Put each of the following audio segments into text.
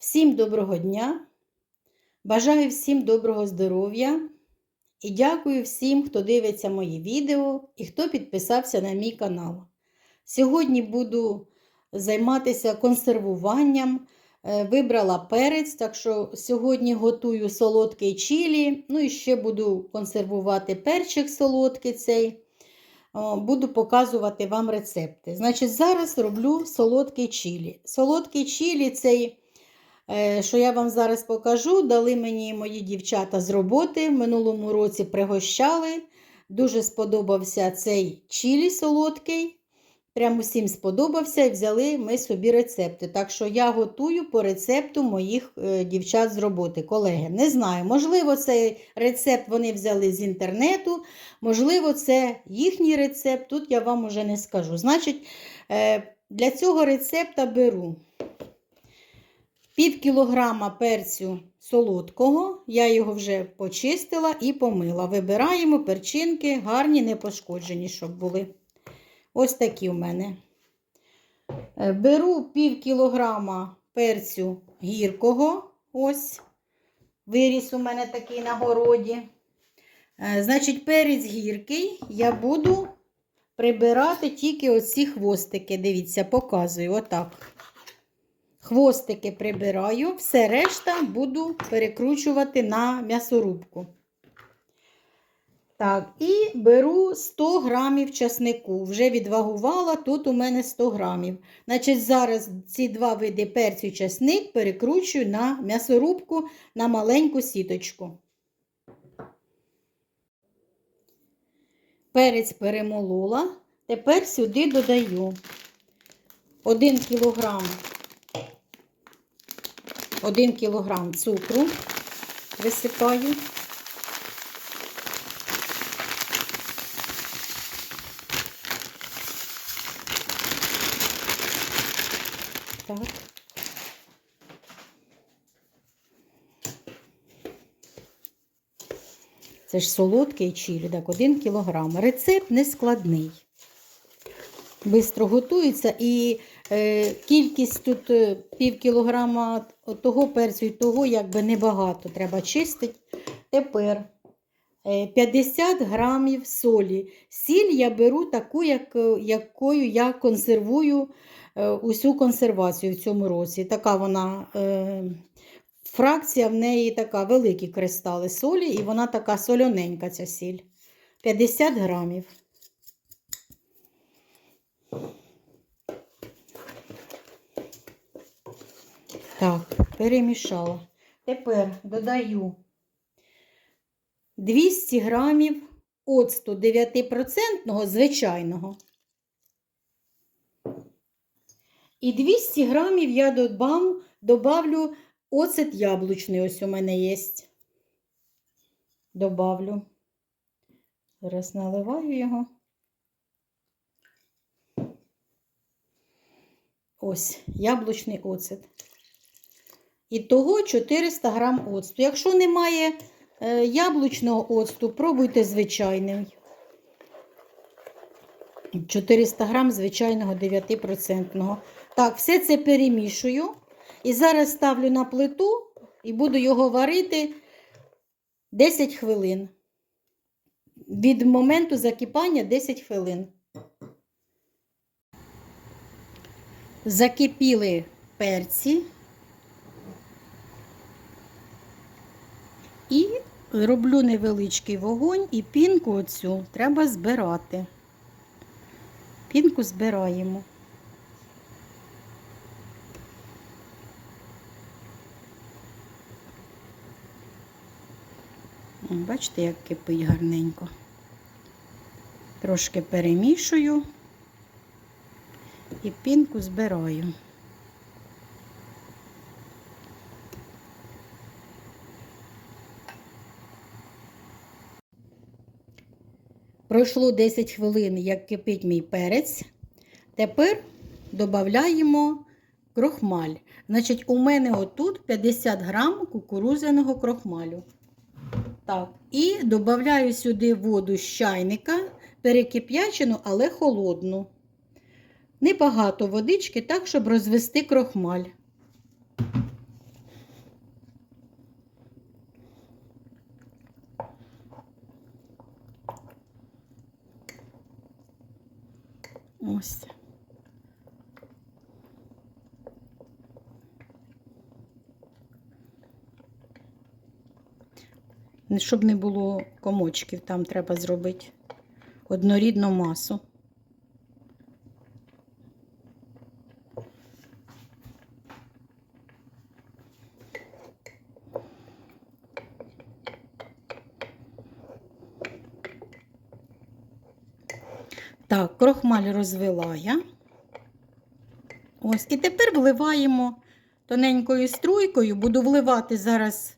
Всім доброго дня! Бажаю всім доброго здоров'я і дякую всім, хто дивиться мої відео і хто підписався на мій канал. Сьогодні буду займатися консервуванням. Е, Вибрала перець, так що сьогодні готую солодкий чилі. Ну і ще буду консервувати перчик солодкий цей. Буду показувати вам рецепти. Значить, зараз роблю солодкий чилі. Солодкий чилі цей, що я вам зараз покажу, дали мені мої дівчата з роботи. В минулому році пригощали. Дуже сподобався цей чилі солодкий. Прямо всім сподобався і взяли ми собі рецепти. Так що я готую по рецепту моїх е, дівчат з роботи, колеги. Не знаю, можливо, цей рецепт вони взяли з інтернету, можливо, це їхній рецепт. Тут я вам уже не скажу. Значить, е, для цього рецепта беру пів кілограма перцю солодкого, я його вже почистила і помила. Вибираємо перчинки, гарні, не пошкоджені, щоб були. Ось такі в мене. Е, Беру пів кілограма перцю гіркого. Ось. Виріс у мене такий на городі. Е, Значить, перець гіркий я буду прибирати тільки оці хвостики. Дивіться, показую отак. Хвостики прибираю, все решта буду перекручувати на м'ясорубку. Так, і беру 100 грамів часнику. Вже відвагувала, тут у мене 100 грамів. Значить, зараз ці два види перцю і часник перекручую на м'ясорубку на маленьку сіточку. Перець перемолола. Тепер сюди додаю 1 кілограм, 1 кілограм цукру висипаю. Так. Це ж солодкий чилі, так, 1 кілограм. Рецепт не складний. Бистро готується і кількість тут е, пів кілограма того перцю і того якби небагато. Треба чистити. Тепер е, 50 грамів солі. Сіль я беру таку, як, е, якою я консервую е, усю консервацію в цьому році. Така вона. Е, Фракція в неї така великі кристали солі, і вона така солоненька ця сіль. 50 грамів. Так, перемішала. Тепер додаю 200 грамів оцту 9% звичайного. І 200 грамів я додам, добавлю Оцет яблучний ось у мене є. Добавлю. Зараз наливаю його. Ось, яблучний оцет. І того 400 грам оцту. Якщо немає е, яблучного оцту, пробуйте звичайний. 400 грам звичайного 9%. Так, все це перемішую. І зараз ставлю на плиту і буду його варити 10 хвилин. Від моменту закипання 10 хвилин. Закипіли перці. І роблю невеличкий вогонь і пінку оцю треба збирати. Пінку збираємо. Бачите, як кипить гарненько. Трошки перемішую і пінку збираю. Пройшло 10 хвилин, як кипить мій перець. Тепер додаємо крохмаль. Значить, у мене отут 50 грам кукурузяного крохмалю. Так, І додаю сюди воду з чайника, перекип'ячену, але холодну. Небагато водички, так, щоб розвести крохмаль. Не- Щоб не було комочків, там треба зробити однорідну масу. Так, крохмаль розвела я. Ось, і тепер вливаємо тоненькою струйкою, буду вливати зараз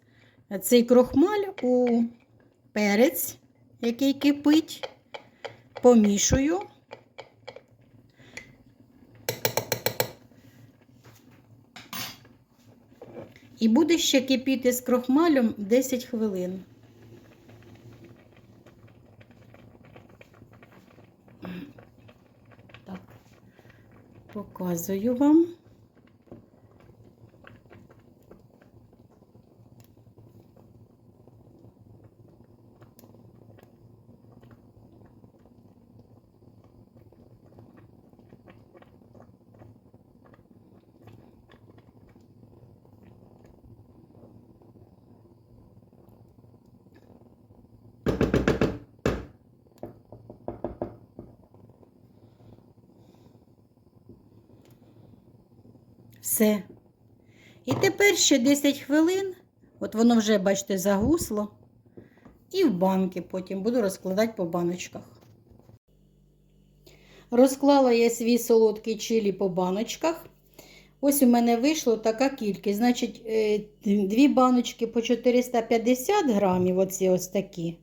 цей крохмаль у перець, який кипить, помішую. І буде ще кипіти з крохмалем 10 хвилин. Так, показую вам. Все. І тепер ще 10 хвилин, от воно вже, бачите, загусло. І в банки потім буду розкладати по баночках. Розклала я свій солодкий чилі по баночках. Ось у мене вийшло така кількість. Значить, е, дві баночки по 450 грамів, оці ось такі.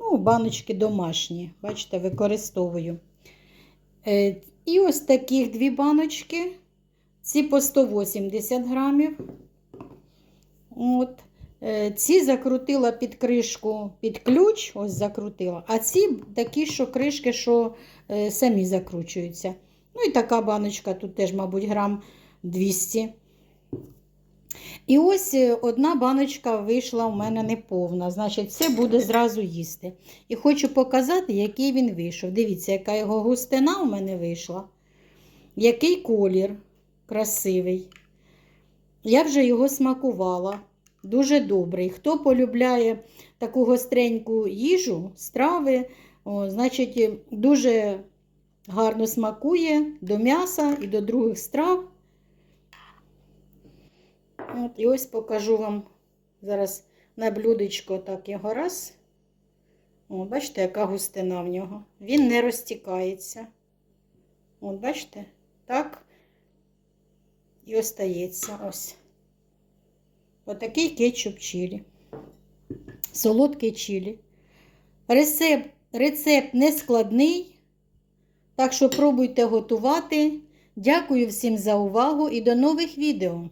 Ну, баночки домашні, бачите, використовую. Е, І ось таких дві баночки. Ці по 180 грамів. От. Е, Ці закрутила під кришку, під ключ, ось закрутила. А ці такі, що кришки, що е, самі закручуються. Ну і така баночка, тут теж, мабуть, грам 200. І ось е, одна баночка вийшла у мене неповна. Значить, це буде зразу їсти. І хочу показати, який він вийшов. Дивіться, яка його густина у мене вийшла. Який колір красивий. Я вже його смакувала. Дуже добрий. Хто полюбляє таку гостреньку їжу, страви, о, значить, дуже гарно смакує до м'яса і до других страв. От, і ось покажу вам зараз на блюдечко так його раз. О, бачите, яка густина в нього. Він не розтікається. От, бачите, так і остається ось. Отакий кетчуп чилі. Солодкий чилі. Рецепт, рецепт не складний. Так що пробуйте готувати. Дякую всім за увагу і до нових відео!